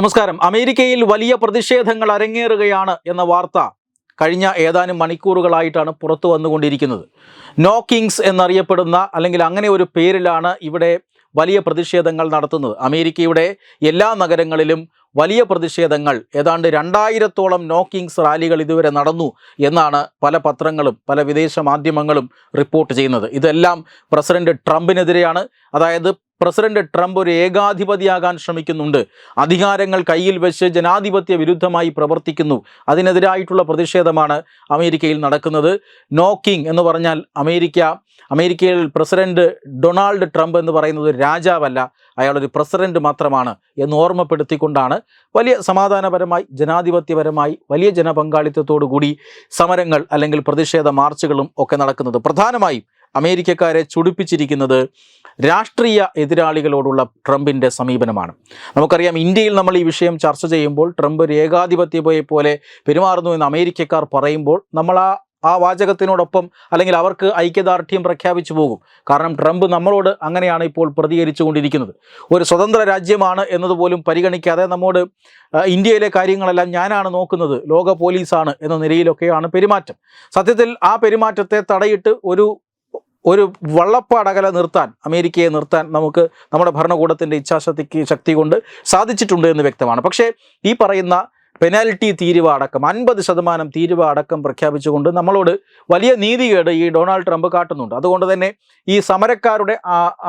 നമസ്കാരം. അമേരിക്കയിൽ വലിയ പ്രതിഷേധങ്ങൾ അരങ്ങേറുകയാണ് എന്ന വാർത്ത കഴിഞ്ഞ ഏതാനും മണിക്കൂറുകളായിട്ടാണ് പുറത്തു വന്നുകൊണ്ടിരിക്കുന്നത്. നോ കിങ്സ് എന്നറിയപ്പെടുന്ന അല്ലെങ്കിൽ അങ്ങനെ ഒരു പേരിലാണ് ഇവിടെ വലിയ പ്രതിഷേധങ്ങൾ നടത്തുന്നത്. അമേരിക്കയുടെ എല്ലാ നഗരങ്ങളിലും വലിയ പ്രതിഷേധങ്ങൾ. ഏതാണ്ട് രണ്ടായിരത്തോളം നോ കിങ്സ് റാലികൾ ഇതുവരെ നടന്നു എന്നാണ് പല പത്രങ്ങളും പല വിദേശ മാധ്യമങ്ങളും റിപ്പോർട്ട് ചെയ്യുന്നത്. ഇതെല്ലാം പ്രസിഡന്റ് ട്രംപിനെതിരെയാണ്. അതായത് പ്രസിഡന്റ് ട്രംപ് ഒരു ഏകാധിപതിയാകാൻ ശ്രമിക്കുന്നുണ്ട്. അധികാരങ്ങൾ കയ്യിൽ വെച്ച് ജനാധിപത്യ വിരുദ്ധമായി പ്രവർത്തിക്കുന്നു. അതിനെതിരായിട്ടുള്ള പ്രതിഷേധമാണ് അമേരിക്കയിൽ നടക്കുന്നത്. നോ കിങ് എന്ന് പറഞ്ഞാൽ അമേരിക്ക. അമേരിക്കയിൽ പ്രസിഡന്റ് ഡൊണാൾഡ് ട്രംപ് എന്ന് പറയുന്നത് രാജാവല്ല. അയാളൊരു പ്രസിഡന്റ് മാത്രമാണ് എന്ന് ഓർമ്മപ്പെടുത്തിക്കൊണ്ടാണ് വലിയ സമാധാനപരമായി ജനാധിപത്യപരമായി വലിയ ജനപങ്കാളിത്തത്തോടു കൂടി സമരങ്ങൾ അല്ലെങ്കിൽ പ്രതിഷേധ മാർച്ചുകളും ഒക്കെ നടക്കുന്നത്. പ്രധാനമായും അമേരിക്കക്കാരെ ചുടിപ്പിച്ചിരിക്കുന്നത് രാഷ്ട്രീയ എതിരാളികളോടുള്ള ട്രംപിന്റെ സമീപനമാണ്. നമുക്കറിയാം ഇന്ത്യയിൽ നമ്മൾ ഈ വിഷയം ചർച്ച ചെയ്യുമ്പോൾ ട്രംപ് ഒരു ഏകാധിപത്യയെ പോലെ പെരുമാറുന്നു എന്ന് അമേരിക്കക്കാർ പറയുമ്പോൾ നമ്മൾ ആ ആ വാചകത്തിനോടൊപ്പം അല്ലെങ്കിൽ അവർക്ക് ഐക്യദാർഢ്യം പ്രഖ്യാപിച്ചു പോകും. കാരണം ട്രംപ് നമ്മളോട് അങ്ങനെയാണ് ഇപ്പോൾ പ്രതികരിച്ചു കൊണ്ടിരിക്കുന്നത് ഒരു സ്വതന്ത്ര രാജ്യമാണ് എന്നതുപോലും പരിഗണിക്കാതെ നമ്മോട് ഇന്ത്യയിലെ കാര്യങ്ങളെല്ലാം ഞാനാണ് നോക്കുന്നത്. ലോക പോലീസാണ് എന്ന നിലയിലൊക്കെയാണ് പെരുമാറ്റം. സത്യത്തിൽ ആ പെരുമാറ്റത്തെ തടയിട്ട് ഒരു ഒരു വള്ളപ്പാടകല നിർത്താൻ അമേരിക്കയെ നിർത്താൻ നമുക്ക് നമ്മുടെ ഭരണകൂടത്തിന്റെ ഇച്ഛാശക്തിക്ക് ശക്തി കൊണ്ട് സാധിച്ചിട്ടുണ്ട് എന്ന് വ്യക്തമാണ്. പക്ഷേ ഈ പറയുന്ന പെനാൽറ്റി തീരുവ അടക്കം അൻപത് ശതമാനം തീരുവ അടക്കം പ്രഖ്യാപിച്ചുകൊണ്ട് നമ്മളോട് വലിയ നീതികേട് ഈ ഡൊണാൾഡ് ട്രംപ് കാട്ടുന്നുണ്ട്. അതുകൊണ്ട് തന്നെ ഈ സമരക്കാരുടെ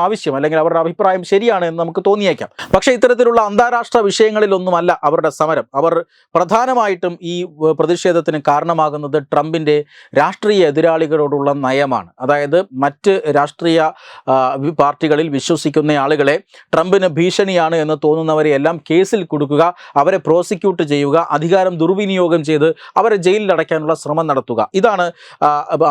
ആവശ്യം അല്ലെങ്കിൽ അവരുടെ അഭിപ്രായം ശരിയാണ് എന്ന് നമുക്ക് തോന്നിയേക്കാം. പക്ഷേ ഇത്തരത്തിലുള്ള അന്താരാഷ്ട്ര വിഷയങ്ങളിലൊന്നുമല്ല അവരുടെ സമരം. അവർ പ്രധാനമായിട്ടും ഈ പ്രതിഷേധത്തിന് കാരണമാകുന്നത് ട്രംപിന്റെ രാഷ്ട്രീയ എതിരാളികളോടുള്ള നയമാണ്. അതായത് മറ്റ് രാഷ്ട്രീയ പാർട്ടികളിൽ വിശ്വസിക്കുന്ന ആളുകളെ ട്രംപിന് ഭീഷണിയാണ് എന്ന് തോന്നുന്നവരെയെല്ലാം കേസിൽ കൊടുക്കുക അവരെ പ്രോസിക്യൂട്ട് ചെയ്യുക അധികാരം ദുർവിനിയോഗം ചെയ്ത് അവരെ ജയിലിൽ അടയ്ക്കാനുള്ള ശ്രമം നടത്തുക. ഇതാണ്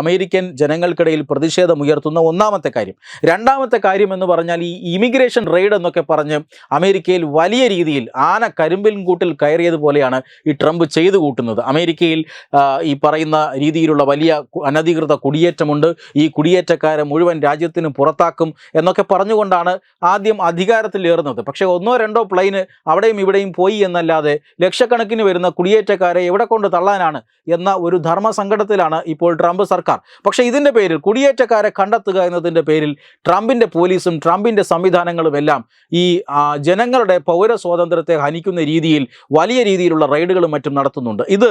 അമേരിക്കൻ ജനങ്ങൾക്കിടയിൽ പ്രതിഷേധമുയർത്തുന്ന ഒന്നാമത്തെ കാര്യം. രണ്ടാമത്തെ കാര്യം എന്ന് പറഞ്ഞാൽ ഈ ഇമിഗ്രേഷൻ റെയ്ഡ് എന്നൊക്കെ പറഞ്ഞ് അമേരിക്കയിൽ വലിയ രീതിയിൽ ആന കരിമ്പിൻ കൂട്ടിൽ കയറിയതുപോലെയാണ് ഈ ട്രംപ് ചെയ്തു കൂട്ടുന്നത്. അമേരിക്കയിൽ ഈ പറയുന്ന രീതിയിലുള്ള വലിയ അനധികൃത കുടിയേറ്റമുണ്ട്. ഈ കുടിയേറ്റക്കാരെ മുഴുവൻ രാജ്യത്തിന് പുറത്താക്കും എന്നൊക്കെ പറഞ്ഞുകൊണ്ടാണ് ആദ്യം അധികാരത്തിലേറുന്നത്. പക്ഷേ ഒന്നോ രണ്ടോ പ്ലെയിന് അവിടെയും ഇവിടെയും പോയി എന്നല്ലാതെ ലക്ഷക്കണക്കിന് വരുന്ന കുടിയേറ്റക്കാരെ എവിടെ കൊണ്ട് തള്ളാനാണ് എന്ന ഒരു ധർമ്മസങ്കടത്തിലാണ് ഇപ്പോൾ ട്രംപ് സർക്കാർ. പക്ഷേ ഇതിന്റെ പേരിൽ കുടിയേറ്റക്കാരെ കണ്ടെത്തുക എന്നതിന്റെ പേരിൽ ട്രംപിന്റെ പോലീസും ട്രംപിന്റെ സംവിധാനങ്ങളും എല്ലാം ഈ ജനങ്ങളുടെ പൗര സ്വാതന്ത്ര്യത്തെ ഹനിക്കുന്ന രീതിയിൽ വലിയ രീതിയിലുള്ള റെയ്ഡുകളും മറ്റും നടത്തുന്നുണ്ട്. ഇത്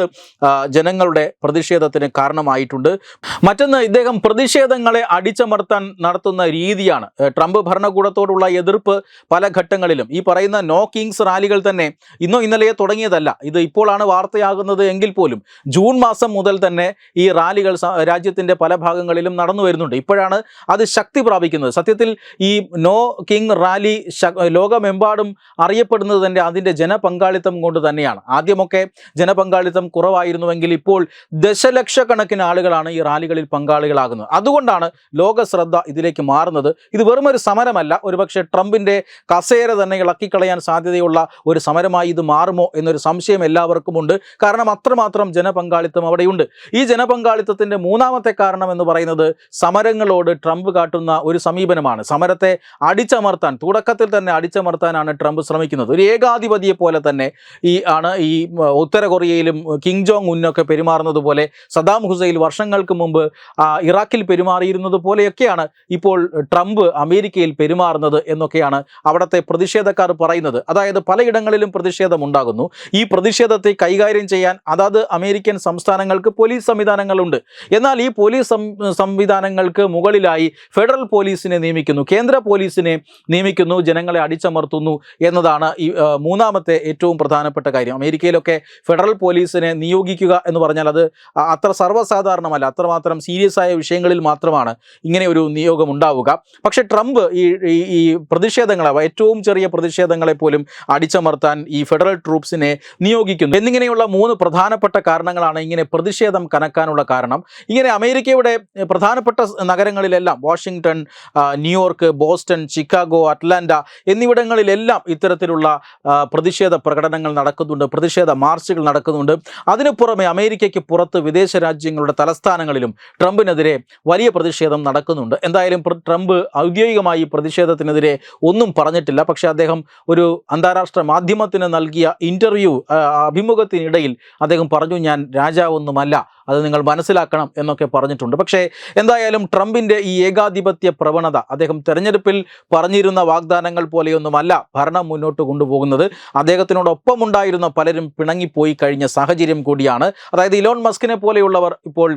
ജനങ്ങളുടെ പ്രതിഷേധത്തിന് കാരണമായിട്ടുണ്ട്. മറ്റൊന്ന് ഇദ്ദേഹം പ്രതിഷേധങ്ങളെ അടിച്ചമർത്താൻ നടത്തുന്ന രീതിയാണ്. ട്രംപ് ഭരണകൂടത്തോടുള്ള എതിർപ്പ് പല ഘട്ടങ്ങളിലും ഈ പറയുന്ന നോ കിങ്സ് റാലികൾ തന്നെ ഇന്നോ ഇന്നലെയോ തുടങ്ങിയതല്ല. ഇത് ഇപ്പോഴാണ് വാർത്തയാകുന്നത് എങ്കിൽ പോലും ജൂൺ മാസം മുതൽ തന്നെ ഈ റാലികൾ രാജ്യത്തിന്റെ പല ഭാഗങ്ങളിലും നടന്നു വരുന്നുണ്ട്. ഇപ്പോഴാണ് അത് ശക്തി പ്രാപിക്കുന്നത്. സത്യത്തിൽ ഈ നോ കിങ് റാലി ലോകമെമ്പാടും അറിയപ്പെടുന്നത് തന്നെ അതിന്റെ ജനപങ്കാളിത്തം കൊണ്ട് തന്നെയാണ്. ആദ്യമൊക്കെ ജനപങ്കാളിത്തം കുറവായിരുന്നുവെങ്കിൽ ഇപ്പോൾ ദശലക്ഷക്കണക്കിന് ആളുകളാണ് ഈ റാലികളിൽ പങ്കാളികളാകുന്നത്. അതുകൊണ്ടാണ് ലോക ശ്രദ്ധ ഇതിലേക്ക് മാറുന്നത്. ഇത് വെറും ഒരു സമരമല്ല. ഒരുപക്ഷെ ട്രംപിന്റെ കസേര തന്നെ ഇളക്കിക്കളയാൻ സാധ്യതയുള്ള ഒരു സമരമായി ഇത് മാറുമോ എന്നൊരു സംശയം എല്ലാവർക്കുമുണ്ട്. കാരണം അത്രമാത്രം ജനപങ്കാളിത്തം അവിടെയുണ്ട്. ഈ ജനപങ്കാളിത്തത്തിന്റെ മൂന്നാമത്തെ കാരണം എന്ന് പറയുന്നത് സമരങ്ങളോട് ട്രംപ് കാട്ടുന്ന ഒരു സമീപനമാണ്. സമരത്തെ അടിച്ചമർത്താൻ തുടക്കത്തിൽ തന്നെ അടിച്ചമർത്താനാണ് ട്രംപ് ശ്രമിക്കുന്നത്. ഒരു ഏകാധിപതിയെ പോലെ തന്നെ ഈ ആണ് ഈ ഉത്തര കൊറിയയിലും കിങ് ജോങ് ഉന്നൊക്കെ പെരുമാറുന്നത് പോലെ സദാം ഹുസൈൻ വർഷങ്ങൾക്ക് മുമ്പ് ഇറാഖിൽ പെരുമാറിയിരുന്നത് പോലെയൊക്കെയാണ് ഇപ്പോൾ ട്രംപ് അമേരിക്കയിൽ പെരുമാറുന്നത് എന്നൊക്കെയാണ് അവിടുത്തെ പ്രതിഷേധക്കാർ പറയുന്നത്. അതായത് പലയിടങ്ങളിലും പ്രതിഷേധമുണ്ടാകുന്നു. ഈ പ്രതിഷേധത്തെ കൈകാര്യം ചെയ്യാൻ അതാത് അമേരിക്കൻ സംസ്ഥാനങ്ങൾക്ക് പോലീസ് സംവിധാനങ്ങളുണ്ട്. എന്നാൽ ഈ പോലീസ് സംവിധാനങ്ങൾക്ക് മുകളിലായി ഫെഡറൽ പോലീസിനെ നിയമിക്കുന്നു. കേന്ദ്ര പോലീസിനെ നിയമിക്കുന്നു. ജനങ്ങളെ അടിച്ചമർത്തുന്നു എന്നതാണ് ഈ മൂന്നാമത്തെ ഏറ്റവും പ്രധാനപ്പെട്ട കാര്യം. അമേരിക്കയിലൊക്കെ ഫെഡറൽ പോലീസിനെ നിയോഗിക്കുക എന്ന് പറഞ്ഞാൽ അത് അത്ര സർവസാധാരണമല്ല. അത്രമാത്രം സീരിയസ് ആയ വിഷയങ്ങളിൽ മാത്രമാണ് ഇങ്ങനെ ഒരു നിയോഗം ഉണ്ടാവുക. പക്ഷേ ട്രംപ് ഈ ഈ- പ്രതിഷേധങ്ങളെ ഏറ്റവും ചെറിയ പ്രതിഷേധങ്ങളെ പോലും അടിച്ചമർത്താൻ ഈ ഫെഡറൽ ട്രൂപ്സിനെ വിനിയോഗിക്കുന്നു. എന്നിങ്ങനെയുള്ള മൂന്ന് പ്രധാനപ്പെട്ട കാരണങ്ങളാണ് ഇങ്ങനെ പ്രതിഷേധം കനക്കാനുള്ള കാരണം. ഇങ്ങനെ അമേരിക്കയുടെ പ്രധാനപ്പെട്ട നഗരങ്ങളിലെല്ലാം Washington New York Boston Chicago Atlanta എന്നിവിടങ്ങളിലെല്ലാം ഇത്തരത്തിലുള്ള പ്രതിഷേധ പ്രകടനങ്ങൾ നടക്കുന്നുണ്ട് പ്രതിഷേധ മാർച്ചുകൾ നടക്കുന്നുണ്ട്. അതിനു പുറമെ അമേരിക്കയ്ക്ക് പുറത്ത് വിദേശ രാജ്യങ്ങളുടെ തലസ്ഥാനങ്ങളിലും ട്രംപിനെതിരെ വലിയ പ്രതിഷേധം നടക്കുന്നുണ്ട്. എന്തായാലും ട്രംപ് ഔദ്യോഗികമായി പ്രതിഷേധത്തിനെതിരെ ഒന്നും പറഞ്ഞിട്ടില്ല. പക്ഷേ അദ്ദേഹം ഒരു അന്താരാഷ്ട്ര മാധ്യമത്തിന് നൽകിയ ഇന്റർവ്യൂ അഭിമുഖത്തിനിടയിൽ അദ്ദേഹം പറഞ്ഞു ഞാൻ രാജാവൊന്നുമല്ല അത് നിങ്ങൾ മനസ്സിലാക്കണം എന്നൊക്കെ പറഞ്ഞിട്ടുണ്ട്. പക്ഷേ എന്തായാലും ട്രംപിന്റെ ഈ ഏകാധിപത്യ പ്രവണത അദ്ദേഹം തെരഞ്ഞെടുപ്പിൽ പറഞ്ഞിരുന്ന വാഗ്ദാനങ്ങൾ പോലെയൊന്നുമല്ല ഭരണം മുന്നോട്ട് കൊണ്ടുപോകുന്നത്. അദ്ദേഹത്തിനോടൊപ്പം ഉണ്ടായിരുന്ന പലരും പിണങ്ങിപ്പോയി കഴിഞ്ഞ സാഹചര്യം കൂടിയാണ്. അതായത് ഇലോൺ മസ്കിനെ പോലെയുള്ളവർ ഇപ്പോൾ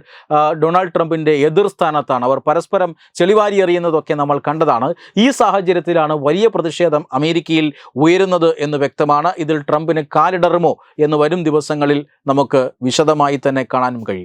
ഡൊണാൾഡ് ട്രംപിന്റെ എതിർ സ്ഥാനത്താണ്. അവർ പരസ്പരം ചെളിവാരി എറിയുന്നതൊക്കെ നമ്മൾ കണ്ടതാണ്. ഈ സാഹചര്യത്തിലാണ് വലിയ പ്രതിഷേധം അമേരിക്കയിൽ ഉയരുന്നത് എന്ന് വ്യക്തമാണ്. ഇതിൽ ട്രംപിന് കാലിടറുമോ എന്ന് വരും ദിവസങ്ങളിൽ നമുക്ക് വിശദമായി തന്നെ കാണാനും കഴിയും.